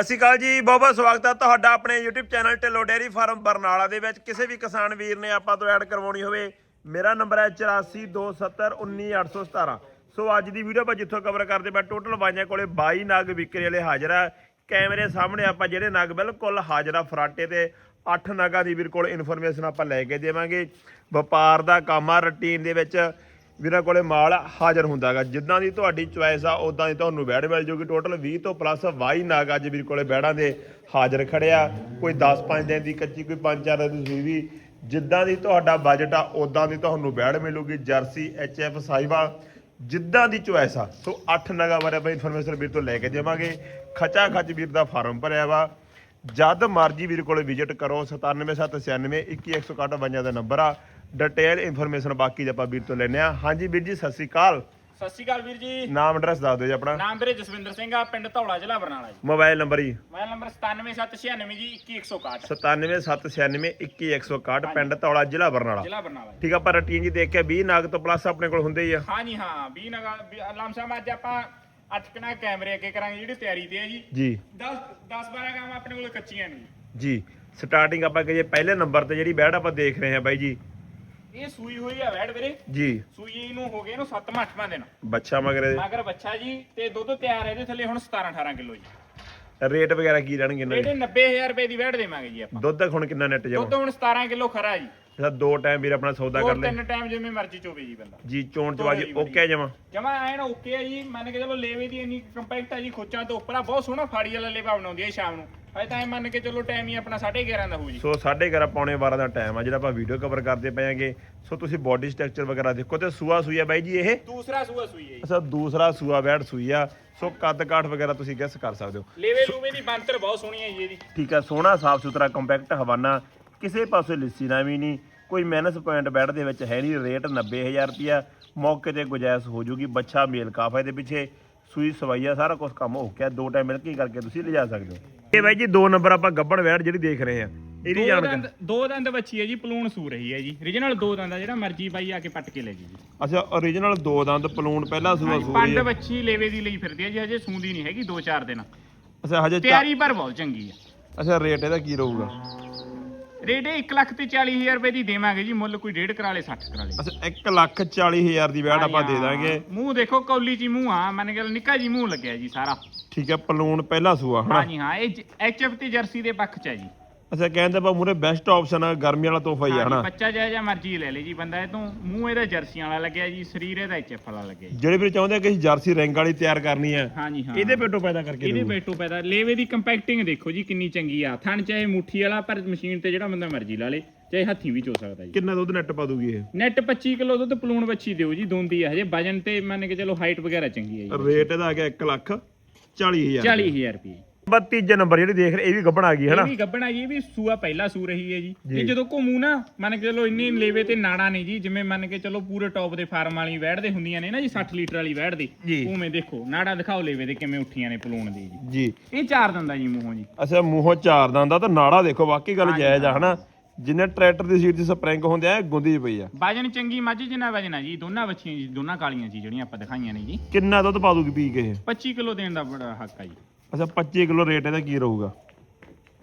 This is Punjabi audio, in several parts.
ਸਤਿ ਸ਼੍ਰੀ ਅਕਾਲ ਜੀ, ਬਹੁਤ ਬਹੁਤ ਸਵਾਗਤ ਹੈ ਤੁਹਾਡਾ ਆਪਣੇ YouTube channel Dhillon dairy farm Barnala ਦੇ ਵਿੱਚ। ਕਿਸੇ ਵੀ ਕਿਸਾਨ ਵੀਰ ਨੇ ਆਪਾਂ ਤੋਂ ਐਡ ਕਰਵਾਉਣੀ ਹੋਵੇ, ਮੇਰਾ ਨੰਬਰ ਹੈ 8427191817 ਸੋ ਅੱਜ ਦੀ ਵੀਡੀਓ ਆਪਾਂ ਜਿੱਥੋਂ ਕਵਰ ਕਰਦੇ, ਮੈਂ ਟੋਟਲ ਬਾਈਆਂ ਕੋਲੇ 22 ਨਗ ਵਿਕਰੇ ਵਾਲੇ ਹਾਜ਼ਰ ਆ। ਕੈਮਰੇ ਸਾਹਮਣੇ ਆਪਾਂ ਜਿਹੜੇ ਨਗ ਬਿਲਕੁਲ ਹਾਜ਼ਰਾ ਫਰਾਟੇ ਤੇ 8 ਨਗਾਂ ਦੀ ਵੀਰ ਕੋਲ ਇਨਫੋਰਮੇਸ਼ਨ ਆਪਾਂ ਲੈ ਕੇ ਦੇਵਾਂਗੇ। ਵਪਾਰ ਦਾ ਕੰਮ ਆ ਰੁਟੀਨ ਦੇ ਵਿੱਚ। ਵੀਰਾਂ ਕੋਲੇ ਮਾਲ ਹਾਜ਼ਰ ਹੁੰਦਾਗਾ। ਜਿੱਦਾਂ ਦੀ ਤੁਹਾਡੀ ਚੁਆਇਸ ਆ ਉਦਾਂ ਦੀ ਤੁਹਾਨੂੰ ਬੈੜ ਮਿਲ ਜੂਗੀ। ਟੋਟਲ 20 ਤੋਂ ਪਲੱਸ 22 ਨਾਗ ਅੱਜ ਵੀਰ ਕੋਲੇ ਬੈੜਾਂ ਦੇ ਹਾਜ਼ਰ ਖੜਿਆ ਕੋਈ 10-5 ਦਿਨ ਦੀ ਕੱਚੀ, ਕੋਈ 5-4 ਦਿਨ ਦੀ ਸੂਈ ਵੀ। ਜਿੱਦਾਂ ਦੀ ਤੁਹਾਡਾ ਬਜਟ ਆ ਉਦਾਂ ਦੀ ਤੁਹਾਨੂੰ ਬੈੜ ਮਿਲੂਗੀ। ਜਰਸੀ ਐਚਐਫ ਸਾਈਵਾਲ ਜਿੱਦਾਂ ਦੀ ਚੁਆਇਸ ਆ। ਸੋ 8 ਨਗਾ ਬਾਰੇ ਆਪਾਂ ਇਨਫੋਰਮੇਸ਼ਨ ਵੀਰ ਤੋਂ ਲੈ ਕੇ ਦੇਵਾਂਗੇ। ਖਚਾ ਖੱਚ ਵੀਰ ਦਾ ਫਾਰਮ ਭਰਿਆ ਵਾ। ਜਦ ਮਰਜ਼ੀ ਵੀਰ ਕੋਲੇ ਵਿਜ਼ਿਟ ਕਰੋ। 97796 21161 ਬੰਜਾਂ ਦਾ ਨੰਬਰ ਆ। ਡਿਟੇਲ ਇਨਫੋਰਮੇਸ਼ਨ ਬਾਕੀ ਜੇ ਆਪਾਂ ਵੀਰ ਤੋਂ ਲੈਣੇ ਆ ਹਾਂਜੀ ਵੀਰ ਜੀ ਸਤਿ ਸ੍ਰੀ ਅਕਾਲ। ਸਤਿ ਸ਼੍ਰੀ ਅਕਾਲ ਵੀਰ ਜੀ। ਨਾਮ ਐਡਰੈਸ ਦੱਸ ਦਿਓ ਜੀ ਆਪਣਾ। ਨਾਮ ਵੀਰੇ ਜਸਵਿੰਦਰ ਸਿੰਘ ਆ ਪਿੰਡ ਧੌਲਾ ਜ਼ਿਲ੍ਹਾ ਬਰਨਾਲਾ ਜੀ। ਮੋਬਾਈਲ ਨੰਬਰ ਜੀ। ਮੋਬਾਈਲ ਨੰਬਰ 97796 ਜੀ 21161 97796 21161 ਪਿੰਡ ਤੌਲਾ ਜ਼ਿਲ੍ਹਾ ਬਰਨਾਲਾ। ਜ਼ਿਲ੍ਹਾ ਬਰਨਾਲਾ ਠੀਕ ਆ ਆਪਾਂ ਰੂਟੀਨ ਜੀ ਦੇਖ ਕੇ 20 ਨਾਗ ਤੋਂ ਪਲੱਸ ਆਪਣੇ ਕੋਲ ਹੁੰਦੇ ਹੀ ਆ। ਹਾਂ ਜੀ ਹਾਂ 20 ਨਗਾ ਲਮਸਮ ਅੱਜ ਆਪਾਂ ਅਟਕਣਾ ਕੈਮਰੇ ਅੱਗੇ ਕਰਾਂਗੇ ਜਿਹੜੀ ਤਿਆਰੀ ਤੇ ਹੈ ਜੀ। ਜੀ। 10 10 12 ਗਾਵਾਂ ਆਪਣੇ ਕੋਲ ਕੱਚੀਆਂ ਨੇ ਜੀ। ਸਟਾਰਟਿੰਗ ਆਪਾਂ ਕਹੀਏ ਪਹਿਲੇ ਨੰਬਰ ਤੇ ਜਿਹੜੀ ਬੈੜ ਆਪਾਂ ਦੇਖ ਰਹੇ ਹਾਂ ਬਾਈ ਜੀ। ਇਹ ਸੂਈ ਹੋਈ ਆ ਵੈੜ ਵੀਰੇ। ਜੀ। ਸੂਈ ਨੂੰ ਹੋ ਗਏ ਇਹਨੂੰ 7ਵਾਂ 8ਵਾਂ ਦਿਨ। ਬੱਚਾ ਮਗਰ ਮਗਰ ਬੱਚਾ ਜੀ ਤੇ ਦੁੱਧ ਤਿਆਰ ਹੈ ਇਹਦੇ ਥੱਲੇ ਹੁਣ 17 18 ਕਿਲੋ ਜੀ। ਰੇਟ ਵਗੈਰਾ ਕੀ ਰਹਿਣਗੇ ਇਹਨਾਂ ਇਹਦੇ ਦੇ 90000 ਰੁਪਏ ਦੀ ਵੈੜ ਦੇਵਾਂਗੇ ਜੀ ਆਪਾਂ। ਦੁੱਧ ਹੁਣ ਕਿੰਨਾ ਨੈਟ ਦੁੱਧ ਹੁਣ 17 ਕਿਲੋ ਖਰਾ ਜੀ। ਇਹਦਾ ਦੋ ਟਾਈਮ ਵੀਰ ਆਪਣਾ ਸੌਦਾ ਕਰ ਲੈ। ਤਿੰਨ ਟਾਈਮ ਜਿਵੇਂ ਮਰਜ਼ੀ ਚੋਵੇ ਜੀ ਬੰਦਾ। ਜੀ ਚੋਣ ਚਵਾਜੀ ਓਕੇ ਜਮਾ। ਜਮਾ ਐਨ ਓਕੇ ਆ ਜੀ। ਮੰਨ ਕੇ ਚਲੋ ਲੇਵੇ ਦੀ ਇੰਨੀ ਕੰਪੈਕਟ ਆ ਜੀ ਖੋਚਾਂ ਤੋਂ ਉੱਪਰ ਆ ਬਹੁਤ ਸੋਹਣਾ ਫਾੜੀ ਵਾਲਾ ਲੇਵਾ ਬਣਾਉਂਦੀ ਹੈ ਸ਼ਾਮ ਨੂੰ। ਅਜੇ ਤਾਂ ਐ ਮੰਨ ਕੇ ਚਲੋ ਟਾਈਮ ਹੀ ਆਪਣਾ 11:30 ਦਾ ਹੋਊ ਜੀ। ਸੋ 11:30 ਪੌਣੇ 12 ਦਾ ਟਾਈਮ ਆ ਜਿਹੜਾ ਆਪਾਂ ਵੀਡੀਓ ਕਵਰ ਕਰਦੇ ਪਏਗੇ ਸੋ ਤੁਸੀਂ ਬਾਡੀ ਸਟਰਕਚਰ ਵਗੈਰਾ ਦੇਖੋ ਤੇ ਸੂਆ ਸੂਈ ਆ ਬਾਈ ਜੀ ਇਹ? ਦੂਸਰਾ ਸੂਆ ਸੂਈ ਹੈ ਜੀ। ਅੱਛਾ ਦੂਸਰਾ ਸੂਆ ਬੈੜ ਸੂਈ ਆ। ਸੋ ਕੱਦ ਕਾਠ ਵਗੈਰਾ ਤੁਸੀਂ ਗੈਸ ਕਰ ਸਕਦੇ ਹੋ। ਲੇਵੇ ਲੂਵੇ ਦੀ ਬੰਤਰ ਬਹੁਤ ਸੋਹਣੀ ਹੈ ਜੀ ਇਹਦੀ। ਠੀਕ ਆ ਸੋਹਣਾ ਸਾਫ਼ ਸੁਥਰਾ ਕੰਪੈਕਟ ਹਵਾਨਾ। ਕਿਸੇ ਪਾਸੇ ਲਿੱਸੀ ਨਾ ਵੀ ਨਹੀਂ। ਕੋਈ ਮਾਈਨਸ ਪੁਆਇੰਟ ਬੈਡ ਦੇ ਵਿੱਚ ਹੈ ਨਹੀਂ ਰੇਟ 90000 ਰੁਪਿਆ ਮੌਕੇ ਤੇ ਗੁਜਾਇਸ਼ ਹੋ ਜੂਗੀ ਬੱਚਾ ਮੇਲ ਕਾਫਾ ਦੇ ਪਿੱਛੇ। ਸੂਈ ਸਵਾਈਆ ਸਾਰਾ ਕੁਝ ਕੰਮ ਹੋ ਗਿਆ। ਦੋ ਟਾਈਮ ਮਿਲ ਕੇ ਕਰਕੇ ਤੁਸੀਂ ਲਿਜਾ ਸਕਦੇ ਹੋ। ਇਹ ਬਾਈ ਜੀ ਦੋ ਨੰਬਰ ਆਪਾਂ ਗੱਬੜ ਬੈੜ ਜਿਹੜੀ ਦੇਖ ਰਹੇ ਆ ਇਹਦੀ ਦੋ ਜਾਣਕਾਰੀ। ਦੰਦ ਦੋ ਦੰਦ ਬੱਚੀ ਹੈ ਜੀ ਪਲੂਣ ਸੂ ਰਹੀ ਹੈ ਜੀ। ਰੀਜਨਲ ਦੋ ਦੰਦ ਆ ਜਿਹੜਾ ਮਰਜ਼ੀ ਬਾਈ ਆ ਕੇ ਪੱਟ ਕੇ ਲੈ ਜੀ। ਅੱਛਾ origignal ਦੋ ਦੰਦ ਪਲੂਣ ਪਹਿਲਾ ਸੂਆ ਸੂਈ ਪੰਡ ਹੈ ਬੱਚੀ ਲੇਵੇ ਦੀ ਲਈ ਫਿਰਦੀ ਹੈ ਜੀ ਹਜੇ ਸੂੰਦੀ ਨਹੀਂ ਹੈਗੀ 2-4 ਦਿਨ। ਅੱਛਾ ਹਜੇ ਚਾ- ਤਿਆਰੀ ਪਰ ਬਹੁਤ ਚੰਗੀ ਹੈ ਅੱਛਾ ਰੇਟ ਇਹਦਾ ਕੀ ਰਹੂਗਾ? ਰੇਟ 1 ਲੱਖ ਤੇ 40000 ਰੁਪਏ ਦੀ ਦੇਵਾਂਗੇ ਜੀ ਮੁੱਲ ਕੋਈ ਡੇਢ ਕਰਾ ਲੇ 60 ਕਰਾ ਲੇ ਅੱਛਾ 1 ਲੱਖ 40 ਹਜ਼ਾਰ ਦੀ ਬੈੜ ਆਪਾਂ ਦੇ ਦਾਂਗੇ। ਮੂੰਹ ਦੇਖੋ ਕੌਲੀ ਜੀ ਮੂੰਹ ਆ ਮੰਨ ਕੇ ਨਿੱਕਾ ਜੀ ਮੂੰਹ ਲੱਗਿਆ ਜੀ ਸਾਰਾ। ਠੀਕ ਹੈ ਪਲੂਣ ਪਹਿਲਾ ਸੂਆ ਹਾਂਜੀ ਹਾਂ ਇਹ ਐਚਐਫ ਤੇ ਜਰਸੀ ਦੇ ਪੱਖ ਚ ਹੈ ਜੀ। ਅੱਛਾ ਕਹਿੰਦੇ ਬਾ ਮੂਰੇ ਬੈਸਟ ਆਪਸ਼ਨ ਆ ਗਰਮੀ ਵਾਲਾ ਤੋਹਫਾ ਹੀ ਆ ਹਨਾ? ਬੱਚਾ ਜਿਹਾ ਜਿਹਾ ਮਰਜ਼ੀ ਲੈ ਲੇ ਜੀ ਬੰਦਾ ਇਹ ਤੋਂ ਮੂੰਹ ਇਹਦਾ ਜਰਸੀਆਂ ਵਾਲਾ ਲੱਗਿਆ ਜੀ ਸਰੀਰ ਇਹਦਾ ਐਚਐਫ ਵਾਲਾ ਲੱਗਿਆ ਜੀ। ਜਿਹੜੇ ਵੀਰ ਚਾਹੁੰਦੇ ਆ ਕਿ ਅਸੀਂ ਜਰਸੀ ਰੈਂਕ ਵਾਲੀ ਤਿਆਰ ਕਰਨੀ ਹਾਂਜੀ ਹਾਂ। ਇਹਦੇ ਪੇਟੋਂ ਪੈਦਾ ਕਰਕੇ ਇਹਦੇ ਬੈਟੋ ਪੈਦਾ। ਲੇਵੇ ਦੀ ਕੰਪੈਕਟਿੰਗ ਦੇਖੋ ਜੀ ਕਿੰਨੀ ਚੰਗੀ ਆ। ਥਣ ਚਾਹੇ ਮੁੱਠੀ ਵਾਲਾ ਪਰ ਮਸ਼ੀਨ ਤੇ ਜਿਹੜਾ ਬੰਦਾ ਮਰਜ਼ੀ ਲਾ ਲੇ ਚਾਹੇ ਹੱਥੀਂ ਵੀ ਚੋ ਸਕਦਾ ਜੀ। ਕਿੰਨਾ ਦੁੱਧ ਨੈਟ ਪਾ ਦੂਗੀ ਇਹ? ਨੈਟ 25 ਕਿਲੋ ਦੁੱਧ ਪਲੂਣ ਬੱਚੀ ਦਿਓ ਜੀ ਦੋਂਦੀ ਆ ਹਜੇ। ਵਜਨ ਤੇ ਮੰਨ ਕੇ ਚਲੋ ਹਾਈਟ ਵਗੈਰਾ ਚੰਗੀ ਹੈ ਜੀ। ਰੇਟ ਇਹਦਾ ਆ ਗਿਆ 1 ਲੱਖ 40 ਹਜ਼ਾਰ 40000 ਰੁਪਏ। ਬਸ ਤੀਜੇ ਨੰਬਰ ਜਿਹੜੀ ਦੇਖ ਰਹੇ ਇਹ ਵੀ ਗੱਬਣ ਆ ਗਈ ਇਹ ਹਨਾ? ਵੀ ਗੱਬਣਾ ਜੀ ਇਹ ਵੀ ਸੂਆ ਪਹਿਲਾ ਸੂ ਰਹੀ ਹੈ ਜੀ। ਇਹ ਜਦੋਂ ਘੁੰਮੂ ਨਾ ਮੰਨ ਕੇ ਚਲੋ ਇੰਨੀ ਲੇਵੇ ਤੇ ਨਾੜਾ ਨਹੀਂ ਜੀ ਜਿਵੇਂ ਮੰਨ ਕੇ ਚਲੋ ਪੂਰੇ ਟੌਪ ਦੇ ਫਾਰਮ ਵਾਲੀ ਵੈੜਦੇ ਹੁੰਦੀਆਂ ਨੇ ਨਾ ਜੀ 60 ਲੀਟਰ ਵਾਲੀ ਵੈੜਦੇ ਜੀ। ਉਵੇਂ ਦੇਖੋ ਨਾੜਾ ਦਿਖਾਓ ਲੇਵੇ ਦੇ ਕਿਵੇਂ ਉੱਠੀਆਂ ਨੇ ਪਲੂਣ ਦੀ ਜੀ। ਜੀ। ਇਹ ਚਾਰ ਦੰਦਾ ਜੀ ਮੂੰਹੋਂ ਜੀ। ਅੱਛਾ ਮੂੰਹੋਂ ਚਾਰ ਦੰਦ ਆ ਤਾਂ ਨਾੜਾ ਦੇਖੋ ਵਾਕਈ ਗੱਲ ਜਾਇਜ਼ ਆ ਹਨਾ? ਜਿੰਨੇ ਟਰੈਕਟਰ ਦੀ ਸੀਟ ਦੀ ਸਪਰਿੰਗ ਹੁੰਦੇ ਆ ਇਹ ਗੁੰਦੀ ਪਈ ਆ। ਵਜਨ ਚੰਗੀ ਮੱਝ ਜਿੰਨਾ ਵਜਨ ਆ ਜੀ ਦੋਨਾਂ ਬੱਚੀਆਂ ਜੀ ਦੋਨਾਂ ਕਾਲੀਆਂ ਜੀ ਜਿਹੜੀਆਂ ਆਪਾਂ ਦਿਖਾਈਆਂ ਨੇ ਜੀ। ਕਿੰਨਾ ਦੁੱਧ ਪਾ ਦੂਗੀ ਪੀ ਕੇ ਇਹ? 25 ਕਿਲੋ ਦੇਣ ਦਾ ਬੜਾ ਹੱਕ ਆ ਜੀ। ਅੱਛਾ 25 ਕਿਲੋ ਰੇਟ ਇਹਦਾ ਕੀ ਰਹੂਗਾ?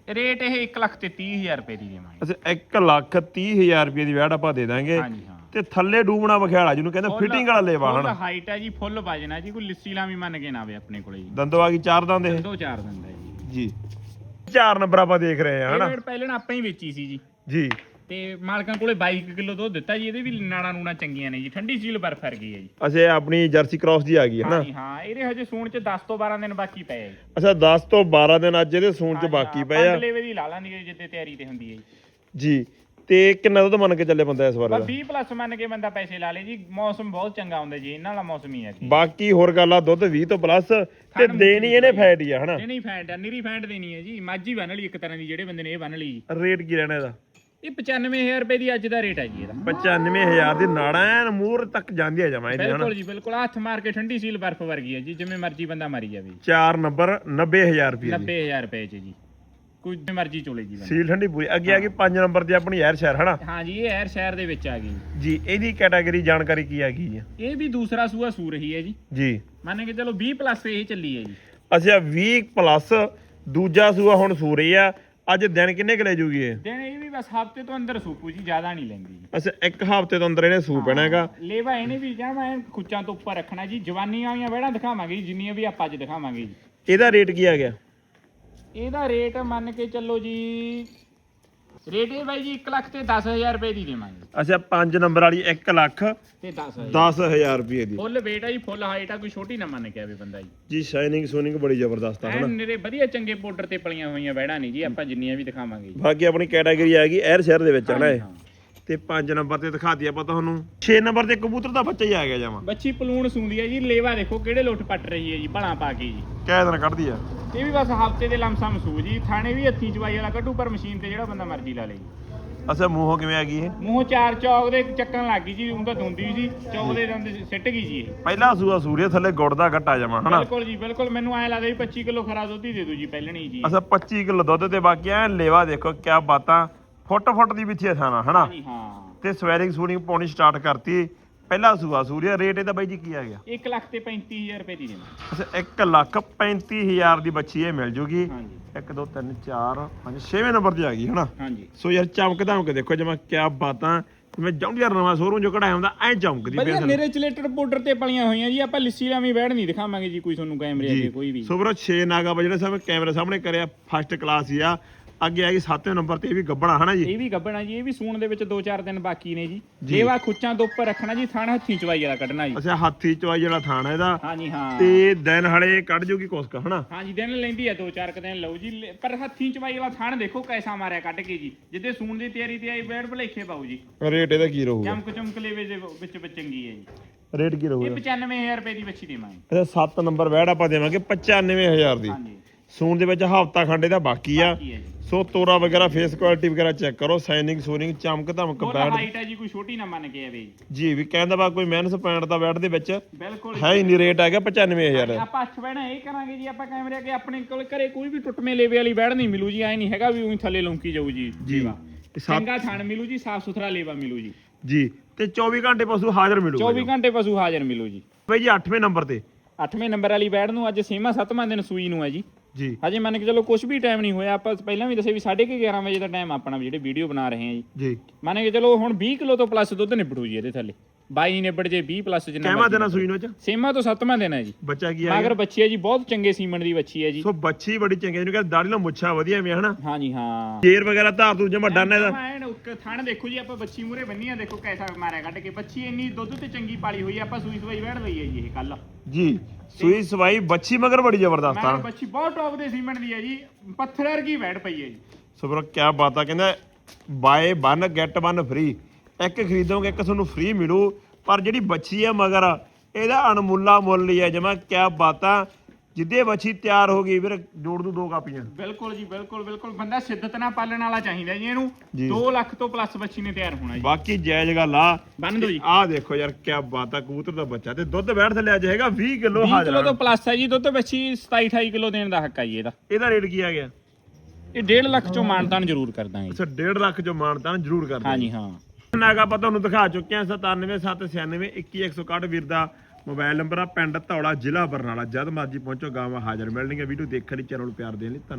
ਰੇਟ ਇਹ 1 ਲੱਖ ਤੇ 30000 ਰੁਪਏ ਦੀ ਦੇਵਾਂਗੇ। ਅੱਛਾ 1 ਲੱਖ 30 ਹਜ਼ਾਰ ਰੁਪਏ ਦੀ ਵੈੜ ਆਪਾਂ ਦੇ ਦਾਂਗੇ। ਹਾਂਜੀ ਹਾਂ। ਤੇ ਥੱਲੇ ਡੂਬਣਾ ਵਿਖਿਆਲਾ ਜਿਹਨੂੰ ਕਹਿੰਦੇ ਫਿਟਿੰਗ ਵਾਲਾ ਲੇਵਾ ਹਨਾ? ਹਾਈਟ ਹੈ ਜੀ ਫੁੱਲ ਵਜਨ ਹੈ ਜੀ ਕੋਈ ਲਿੱਸੀ ਲਾਵੀ ਮੰਨ ਕੇ ਨਾ ਆਵੇ ਆਪਣੇ ਕੋਲੇ ਜੀ। ਦੰਦੋ ਆ ਗਈ ਚਾਰ ਦੰਦ ਇਹ? ਦੋ ਚਾਰ ਦੰਦ ਹੈ ਜੀ। ਜੀ। ਚਾਰ ਨੰਬਰ ਆਪਾਂ ਦੇਖ ਰਹੇ ਹਾਂ ਇਹ ਹਨਾ? ਰੇਟ ਪਹਿਲਾਂ ਆਪਾਂ ਹੀ ਵੇਚੀ ਸੀ ਜੀ। ਜੀ। ਤੇ ਮਾਲਕਾਂ ਕੋਲੇ 22 ਕਿਲੋ ਦੁੱਧ ਦਿੱਤਾ ਜੀ ਇਹਦੇ ਵੀ ਨਾੜਾ ਨੂਣਾ ਚੰਗੀਆਂ ਨੇ ਜੀ ਠੰਡੀ ਸੀਲ ਬਰਫ ਫਰ ਗਈ ਹੈ ਜੀ। ਅੱਛਾ ਇਹ ਆਪਣੀ ਜਰਸੀ ਕ੍ਰਾਸ ਦੀ ਆ ਗਈ ਹਨਾ ਹਾਂਜੀ ਹਾਂ ਇਹਦੇ ਹਜੇ ਸੂਣ ਚ 10 ਤੋਂ 12 ਦਿਨ ਬਾਕੀ ਪਏ ਆ ਜੀ। ਅੱਛਾ 10 ਤੋਂ 12 ਦਿਨ ਅੱਜ ਇਹਦੇ ਸੂਣ ਚ ਬਾਕੀ ਹਾਂ, ਪਏ ਆ। ਲੇਵੇ ਦੀ ਲਾ ਹੈ ਜਿੱਦੇ ਤਿਆਰੀ ਤੇ ਹੁੰਦੀ ਹੈ ਜੀ। ਜੀ ਤੇ ਕਿੰਨਾ ਦੁੱਧ ਮੰਨ ਕੇ ਚੱਲੇ ਬੰਦਾ ਇਸ ਵਾਰ ਬਸ ਦਾ 20 ਪਲੱਸ ਮੰਨ ਕੇ ਬੰਦਾ ਪੈਸੇ ਲਾ ਲੇ ਜੀ ਮੌਸਮ ਬਹੁਤ ਚੰਗਾ ਹੁੰਦਾ ਜੀ ਇਹਨਾਂ ਵਾਲਾ ਮੌਸਮ ਹੀ ਹੈ ਜੀ। ਬਾਕੀ ਹੋਰ ਗੱਲ ਆ ਦੁੱਧ 20 ਤੋਂ ਪਲੱਸ ਤੇ ਦੇਣੀ ਇਹਨੇ ਫੈਟ ਹੀ ਆ ਹਨਾ? ਇਹ ਨਹੀਂ ਫੈਂਟ ਨਿਰੀ ਫੈਂਟ ਦੇਣੀ ਹੈ ਜੀ ਮਾਝੀ ਬੰਨ ਲਈ ਇੱਕ ਤਰ੍ਹਾਂ ਦੀ ਜਿਹੜੇ ਬੰਦੇ ਨੇ ਇਹ ਬੰਨ ਲਈ ਜੀ। ਰੇਟ ਕੀ ਰਹਿਣਾ ਇਹਦਾ? ਇਹ 95000 ਰੁਪਏ ਦੀ ਅੱਜ ਦਾ ਰੇਟ ਹੈ ਜੀ ਇਹਦਾ। 95000 ਦੀ ਨਾੜਾ ਐਨ ਮੂਰ ਤੱਕ ਜਾਂਦੀ ਆ ਜਮਾ ਇਹਦੀ ਬਿਲਕੁਲ ਜੀ ਬਿਲਕੁਲ। ਹੱਥ ਮਾਰ ਕੇ ਠੰਡੀ ਸੀਲ ਬਰਫ ਵਰਗੀ ਹੈ ਜੀ ਜਿਵੇਂ ਮਰਜ਼ੀ ਬੰਦਾ ਮਾਰੀ ਜਾਵੇ ਜੀ। ਚਾਰ ਨੰਬਰ 90000 ਰੁਪਏ ਦੀ। 90000 ਰੁਪਏ ਚ ਜੀ। ਕੋਈ ਜਿਵੇਂ ਮਰਜ਼ੀ ਚੋਲੇ ਜੀ ਬੰਦਾ। ਸੀਲ ਠੰਡੀ ਪੂਰੀ। ਅੱਗੇ ਆ ਗਈ 5 ਨੰਬਰ ਤੇ ਆਪਣੀ ਯਾਰ ਸ਼ਹਿਰ ਹਨਾ? ਹਾਂ ਜੀ ਇਹ ਐਰ ਸ਼ਹਿਰ ਦੇ ਵਿੱਚ ਆ ਗਈ ਜੀ। ਇਹਦੀ ਕੈਟਾਗਰੀ ਜਾਣਕਾਰੀ ਕੀ ਆ ਗਈ ਇਹ ਵੀ ਦੂਸਰਾ ਸੂਆ ਸੂ ਰਹੀ ਹੈ ਜੀ। ਜੀ। ਮੰਨ ਕੇ ਚਲੋ 20 ਪਲੱਸ ਇਹ ਚੱਲੀ ਹੈ ਜੀ। ਅੱਛਾ 20 ਪਲੱਸ ਦੂਜਾ ਸੂਆ ਹੁਣ ਸੂ ਰਹੀ ਆ। ਅੱਜ ਦਿਨ ਕਿੰਨੇ ਕੁ ਲੈ ਜੂਗੀ ਇਹ? ਦਿਨ ਇਹ ਵੀ ਬਸ ਹਫ਼ਤੇ ਤੋਂ ਅੰਦਰ ਸੂਪੂ ਜੀ ਜ਼ਿਆਦਾ ਨਹੀਂ ਲੈਂਦੀ। ਅੱਛਾ ਇੱਕ ਹਫ਼ਤੇ ਤੋਂ ਅੰਦਰ ਇਹਨੇ ਸੂ ਪੈਣਾ ਹੈਗਾ। ਲੇਵਾ ਇਹਨੇ ਵੀ ਕਿਹਾ ਮੈਂ ਖੁੱਚਾਂ ਤੋਂ ਉੱਪਰ ਰੱਖਣਾ ਜੀ ਜਵਾਨੀ ਵਾਲੀਆਂ ਵਹਿੜਾਂ ਦਿਖਾਵਾਂਗੇ ਜੀ ਜਿੰਨੀਆਂ ਵੀ ਆਪਾਂ ਅੱਜ ਦਿਖਾਵਾਂਗੇ ਜੀ। ਇਹਦਾ ਰੇਟ ਕੀ ਆ ਗਿਆ? ਇਹਦਾ ਰੇਟ ਮੰਨ ਕੇ ਚੱਲੋ ਜੀ ਰੇਟ ਇਹ ਬਾਈ ਜੀ 1 ਲੱਖ ਤੇ 10000 ਰੁਪਏ ਦੀ ਦੇਵਾਂਗੇ। ਅੱਛਾ 5 ਨੰਬਰ ਵਾਲੀ 1 ਲੱਖ ਤੇ 10000 10000 ਰੁਪਏ ਦੀ। ਫੁੱਲ weight ਆ ਜੀ ਫੁੱਲ ਹਾਈਟ ਆ ਕੋਈ ਛੋਟੀ ਨਾ ਮੰਨ ਕੇ ਆਵੇ ਬੰਦਾ ਜੀ। ਜੀ ਸ਼ਾਈਨਿੰਗ ਸੋਨਿੰਗ ਬੜੀ ਜ਼ਬਰਦਸਤ ਆ ਹਨਾ। ਨੇਰੇ ਵਧੀਆ ਚੰਗੇ ਪਾਊਡਰ ਤੇ ਪਲੀਆਂ ਹੋਈਆਂ ਵਹਿੜਾਂ ਨਹੀਂ ਜੀ ਆਪਾਂ ਜਿੰਨੀਆਂ ਵੀ ਦਿਖਾਵਾਂਗੇ ਬਾਕੀ ਆਪਣੀ ਕੈਟਾਗਰੀ ਆ ਗਈ ਐਰ ਸ਼ਹਿਰ ਦੇ ਵਿੱਚ ਹਨਾ ਇਹ। ਤੇ 5 ਨੰਬਰ ਤੇ ਦਿਖਾਤੀ ਆਪਾਂ ਤੁਹਾਨੂੰ। 6 ਨੰਬਰ ਤੇ ਕਬੂਤਰ ਦਾ ਬੱਚਾ ਹੀ ਆ ਗਿਆ ਜਾਵਾਂ ਬੱਚੀ ਪਲੂਣ ਸੂੰਦੀ ਹੈ ਜੀ ਲੇਵਾ ਦੇਖੋ ਕਿਹੜੇ ਲੁੱਟ ਪੱਟ ਰਹੀ ਹੈ ਜੀ ਭਲਾ ਪਾ ਕੇ ਜੀ। ਕਹਿ ਦਿਨ ਕੱਢਦੀ ਆ ਇਹ ਵੀ ਬਸ ਹਫ਼ਤੇ ਦੇ ਲਮਸਮ ਸੂ ਜੀ ਥਾਣੇ ਵੀ ਹੱਥੀਂ ਚਵਾਈ ਵਾਲਾ ਕੱਢੂ ਪਰ ਮਸ਼ੀਨ ਤੇ ਜਿਹੜਾ ਬੰਦਾ ਮਰਜ਼ੀ ਲਾ ਲੇ ਜੀ। ਅੱਛਾ ਮੂੰਹੋਂ ਕਿਵੇਂ ਆ ਗਈ ਇਹ? ਮੂੰਹ ਚਾਰ ਚੌਕ ਦੇ ਚੱਕਣ ਲੱਗ ਗਈ ਜੀ ਉਹ ਤਾਂ ਦੁੰਦੀ ਸੀ ਚੌਕ ਦੇ ਦੰਦ ਸਿੱਟ ਗਈ ਜੀ ਇਹ। ਪਹਿਲਾ ਸੂਆ ਸੂਰੀਆ ਥੱਲੇ ਗੁੜ ਦਾ ਘਟਾ ਜਾਵਾਂ ਹਨਾ? ਬਿਲਕੁਲ ਜੀ ਬਿਲਕੁਲ ਮੈਨੂੰ ਐ ਲੱਗਦਾ ਵੀ 25 ਕਿਲੋ ਖਰਾ ਦੁੱਧ ਹੀ ਦੇ ਦਿਓ ਜੀ ਪਹਿਲਣੀ ਜੀ। ਅੱਛਾ 25 ਕਿਲੋ ਦੁੱਧ ਤੇ ਬਾਕੀ ਐ ਲੇਵਾ ਦੇਖੋ ਕਿਆ ਬਾਤਾਂ। ਫੁੱਟ ਫੁੱਟ ਦੀ ਵਿੱਚੇ ਥਾਣਾ ਹਨਾ? ਹਾਂ। ਤੇ ਸਵੈਰਿੰਗ ਸੂਰਿੰਗ ਪਾਉਣੀ ਸਟਾਰਟ ਕਰਤੀ ਪਹਿਲਾ ਸੂਆ ਸੂਰੀਆ ਰੇਟ ਇਹਦਾ ਬਾਈ ਜੀ ਕੀ ਆ ਗਿਆ? 1 ਲੱਖ ਤੇ 35000 ਰੁਪਏ ਦੀ ਦੇਣਾ। ਅੱਛਾ 1 ਲੱਖ 35000 ਦੀ ਬੱਚੀ ਇਹ ਮਿਲ ਜੂਗੀ। ਹਾਂਜੀ। 1 2 3 4 5 6ਵੇਂ ਨੰਬਰ ਤੇ ਆ ਗਈ ਹਨਾ? ਹਾਂਜੀ। ਸੋ ਯਾਰ ਚਮਕ ਧਮਕ ਦੇਖੋ ਜਮਾ ਕਿਆ ਬਾਤਾਂ। ਜਿਵੇਂ ਜੌਂਡੀਅਰ ਨਵਾਂ ਸ਼ੋਰੂਮ ਜੋ ਕਢਾਇਆ ਹੁੰਦਾ ਐ ਚਮਕਦੀ ਪਈ ਨੇਰੇ ਚਲੇਟਰ ਪਾਊਡਰ ਤੇ ਪਲੀਆਂ ਹੋਈਆਂ ਜੀ ਆਪਾਂ ਲਿੱਸੀ ਲਾਵੀਂ ਬੈਠ ਨਹੀਂ ਦਿਖਾਵਾਂਗੇ ਜੀ ਕੋਈ ਤੁਹਾਨੂੰ ਕੈਮਰੇ ਅੱਗੇ ਕੋਈ ਵੀ। ਸੋ ਬਰੋ 6 ਨਾਗਾ ਵਾ ਜਿਹੜੇ ਸਾਹਮਣੇ ਕੈਮਰੇ ਸਾਹਮਣੇ ਕਰਿਆ ਫਸਟ ਕਲਾਸ ਹੀ ਆ। ਅੱਗੇ ਆ ਗਈ 7ਵੇਂ ਨੰਬਰ ਤੇ ਇਹ ਵੀ ਗੱਬਣਾ ਹਨਾ ਜੀ? ਇਹ ਵੀ ਗੱਬਣਾ ਜੀ ਇਹ ਵੀ ਸੂਣ ਦੇ ਵਿੱਚ 2-4 ਦਿਨ ਬਾਕੀ ਨੇ ਜੀ। ਜੀ। ਲੇਵਾ ਖੁੱਚਾਂ ਤੋਂ ਉੱਪਰ ਰੱਖਣਾ ਜੀ ਥਾਣਾ ਹੱਥੀਂ ਚਵਾਈ ਵਾਲਾ ਕੱਢਣਾ ਜੀ। ਅੱਛਾ ਹਾਥੀ ਚਵਾਈ ਜਿਹੜਾ ਥਾਣਾ ਇਹਦਾ? ਹਾਂਜੀ ਹਾਂ। ਤੇ ਦਿਨ ਹਲੇ ਕੱਢ ਜੂਗੀ ਕੁਸਕ ਹਨਾ? ਹਾਂਜੀ ਦਿਨ ਲੈਂਦੀ ਆ 2-4 ਕ ਦਿਨ ਲਓ ਜੀ। ਪਰ ਹੱਥੀਂ ਚਵਾਈ ਵਾਲਾ ਥਾਣ ਦੇਖੋ ਕੈਸਾ ਮਾਰਿਆ ਕੱਢ ਕੇ ਜੀ। ਜਿੱਦੇ ਸੂਣ ਦੀ ਤਿਆਰੀ ਤੇ ਆਈ ਬੈਠ ਭਲੇਖੇ ਪਾਉ ਜੀ। ਰੇਟ ਇਹਦਾ ਕੀ ਰਹੂਗਾ? ਚਮਕ ਚਮਕ ਲੇਵੇ ਦੇ ਵਿੱਚ ਵਿੱਚ ਚੰਗੀ ਹੈ ਜੀ। ਰੇਟ ਕੀ ਇਹ ਰਹੂਗਾ 95000 ਰੁਪਏ ਦੀ ਬੱਚੀ ਦੇਵਾਂਗੇ। ਅੱਛਾ 7 ਨੰਬਰ ਵੈੜ ਆਪਾਂ ਦੇਵਾਂਗੇ 95000 ਦੀ। ਹਾਂਜੀ। ਸੂਣ ਦੇ ਵਿੱਚ ਹਫਤਾ ਖੰਡੇ ਦਾ ਬਾਕੀ ਆ। ਕੀ ਹੈ ਜੀ। ਸੋ ਤੋਰਾ ਵਗੈਰਾ ਫੇਸ ਕੁਆਲਿਟੀ ਵਗੈਰਾ ਚੈੱਕ ਕਰੋ ਸਾਈਨਿੰਗ ਸੋਨਿੰਗ ਚਮਕ ਧਮਕ ਬੈਠ ਹਾਈਟ ਹੈ ਜੀ ਕੋਈ ਛੋਟੀ ਨਾ ਮੰਨ ਕੇ ਆਵੇ ਜੀ। ਜੀ ਵੀ ਕਹਿੰਦਾ ਵਾ ਕੋਈ ਮੈਨਸ ਪੈਂਟ ਦਾ ਵੈਟ ਦੇ ਵਿੱਚ। ਬਿਲਕੁਲ ਹੈ ਹੀ ਨਹੀਂ ਰੇਟ ਹੈਗਾ 95000 ਆਪਾਂ ਅੱਠ ਬਹਿਣਾ ਇਹ ਕਰਾਂਗੇ ਜੀ ਆਪਾਂ ਕੈਮਰੇ ਅੱਗੇ ਆਪਣੇ ਕੋਲ ਘਰੇ ਕੋਈ ਵੀ ਟੁੱਟਵੇਂ ਲੇਵੇ ਵਾਲੀ ਬੈੜ ਨਹੀਂ ਮਿਲੂ ਜੀ ਐ ਨਹੀਂ ਹੈਗਾ ਵੀ ਉਹੀ ਥੱਲੇ ਲੌਂਕੀ ਜਾਊ ਜੀ ਜੀ। ਤੇ ਸੱਤ- ਚੰਗਾ ਥਣ ਮਿਲੂ ਜੀ ਸਾਫ਼ ਸੁਥਰਾ ਲੇਵਾ ਮਿਲੂ ਜੀ। ਜੀ ਤੇ 24 ਘੰਟੇ ਪਸ਼ੂ ਹਾਜ਼ਰ ਮਿਲੂਗਾ 24 ਘੰਟੇ ਪਸ਼ੂ ਹਾਜ਼ਰ ਮਿਲੂ ਜੀ। ਬਈ ਜੀ 8ਵੇਂ ਨੰਬਰ ਤੇ। ਅੱਠਵੇਂ ਨੰਬਰ ਵਾਲੀ ਬੈੜ ਨੂੰ ਅੱਜ ਛੇਵਾਂ ਸੱਤਵਾਂ ਦਿਨ ਸੂਈ ਨੂੰ ਹੈ ਜੀ। ਜੀ। ਹਜੇ ਮੰਨ ਕੇ ਚਲੋ ਕੁਝ ਵੀ ਟਾਈਮ ਨਹੀਂ ਹੋਇਆ ਆਪਾਂ ਪਹਿਲਾਂ ਵੀ ਦੱਸਿਆ ਵੀ 11:30 ਵਜੇ ਦਾ ਟਾਈਮ ਆਪਣਾ ਵੀ ਜਿਹੜੇ ਵੀਡੀਓ ਬਣਾ ਰਹੇ ਹਾਂ ਜੀ। ਜੀ। ਮੰਨ ਕੇ ਚਲੋ ਹੁਣ 20 ਕਿਲੋ ਤੋਂ ਪਲੱਸ ਦੁੱਧ ਨਿਬੜੂ ਜੀ ਇਹਦੇ ਥੱਲੇ। 22 ਨਿਬੜ ਜੇ 20 ਪਲੱਸ ਜਿੰਨਾ ਕਹਿਵਾ ਦੇਣਾ ਸੂਈ ਨੂੰ ਚ ਛੇਵਾਂ ਤੋਂ ਸੱਤਵਾਂ ਦਿਨ ਹੈ ਜੀ। ਬੱਚਾ ਕੀ ਆ ਮਗਰ ਬੱਚੀ ਹੈ ਜੀ ਬਹੁਤ ਚੰਗੇ ਸੀਮਨ ਦੀ ਬੱਚੀ ਹੈ ਜੀ। ਸੋ ਬੱਚੀ ਬੜੀ ਚੰਗੀ ਜਿਹਨੂੰ ਕਹਿੰਦੇ ਦਾੜੀ ਨਾਲ ਮੁੱਛਾਂ ਵਧੀਆ ਵੀ ਹਨਾ? ਹਾਂਜੀ ਹਾਂ। ਜੇਰ ਵਗੈਰਾ ਧਾਰ ਤੂੰ ਜਮਾ ਡਾਨਾ ਇਹਦਾ। ਐਨ ਇੱਕ ਥਣ ਦੇਖੋ ਜੀ ਆਪਾਂ ਬੱਚੀ ਮੂਰੇ ਬੰਨੀ ਆ ਦੇਖੋ ਕੈਸਾ ਮਾਰਿਆ ਕੱਢ ਕੇ। ਬੱਚੀ ਇੰਨੀ ਦੁੱਧ ਤੇ ਚੰਗੀ ਪਾਲੀ ਹੋਈ ਆਪਾਂ ਸੂਈ ਸਵਾਈ ਵੜ ਲਈ ਹੈ ਜੀ ਇਹ ਕੱਲ ਜੀ ਸੂਈ ਸਵਾਈ ਬੱਚੀ ਮਗਰ ਬੜੀ ਜ਼ਬਰਦਸਤ ਮੈਂ ਆ ਬੱਚੀ ਬਹੁਤ ਟੌਪ ਦੇ ਸੀਮਨ ਦੀ ਹੈ ਜੀ ਪੱਥਰ ਵਰਗੀ ਬੈਠ ਪਈ ਹੈ ਜੀ। ਸੋ ਬਰੋ ਕੀ ਬਾਤ ਆ ਕਹਿੰਦਾ ਬਾਏ 1 ਗੈਟ 1 ਫ੍ਰੀ ਇੱਕ ਖਰੀਦੋਗੇ ਇੱਕ ਤੁਹਾਨੂੰ ਫ੍ਰੀ ਮਿਲੂ ਪਰ ਜਿਹੜੀ ਬੱਚੀ ਹੈ ਮਗਰ ਇਹਦਾ ਅਣਮੁੱਲਾ ਮੁੱਲ ਹੀ ਹੈ ਜਮਾ ਕੀ ਬਾਤਾਂ। ਜਿੱਦੇ ਬੱਚੀ ਤਿਆਰ ਹੋ ਗਈ ਵੀਰ ਜੋੜ ਦੂ ਦੋ ਕਾਪੀਆਂ। ਬਿਲਕੁਲ ਜੀ ਬਿਲਕੁਲ ਬਿਲਕੁਲ। ਬੰਦਾ ਸਿੱਧਤ ਨਾਲ ਪਾਲਣ ਵਾਲਾ ਚਾਹੀਦਾ ਜੀ ਇਹਨੂੰ। ਜੀ। 2 ਲੱਖ ਤੋਂ ਪਲੱਸ ਬੱਚੀ ਨੇ ਤਿਆਰ ਹੋਣਾ ਜੀ। ਬਾਕੀ ਜਾਇਜ਼ ਗੱਲ ਆ। ਬੰਨ ਜੀ। ਆਹ ਦੇਖੋ ਯਾਰ ਕੀ ਬਾਤ ਆ ਕਬੂਤਰ ਦਾ ਬੱਚਾ। ਤੇ ਦੁੱਧ ਬੈਠ ਥੱਲੇ ਅੱਜ ਹੈਗਾ 20 ਕਿਲੋ 20 ਹਾਜ਼ਰ। ਕਿਲੋ ਆ। ਤੋਂ ਪਲੱਸ ਹੈ ਜੀ ਦੁੱਧ ਬੱਚੀ 27 28 ਕਿਲੋ ਦੇਣ ਦਾ ਹੱਕ ਆ ਜੀ ਇਹਦਾ। ਇਹਦਾ ਰੇਟ ਕੀ ਆ ਗਿਆ? ਇਹ 1.5 ਲੱਖ ਚੋਂ ਮਾਨਤਾਨ ਜ਼ਰੂਰ ਕਰ ਦਾਂਗੇ ਅੱਛਾ 1.5 ਲੱਖ ਜੋ ਮਾਨਤਾ ਜ਼ਰੂਰ ਕਰ ਦਿਓ। ਹਾਂਜੀ ਹਾਂ। ਨਾਗਾ ਆਪਾਂ ਤੁਹਾਨੂੰ ਦਿਖਾ ਚੁੱਕੇ ਹਾਂ 97796 21161 ਵੀਰ ਦਾ ਮੋਬਾਈਲ ਨੰਬਰ ਆ, ਪਿੰਡ ਧੌਲਾ ਜ਼ਿਲ੍ਹਾ ਬਰਨਾਲਾ। ਜਦ ਮਰਜ਼ੀ ਪਹੁੰਚੋ, ਗਾਵਾਂ ਹਾਜ਼ਰ ਮਿਲਣਗੀਆਂ। ਵੀਡੀਓ ਦੇਖਣ ਲਈ, ਚੈਨਲ ਨੂੰ ਪਿਆਰ ਦੇਣ ਲਈ ਧੰਨਵਾਦ।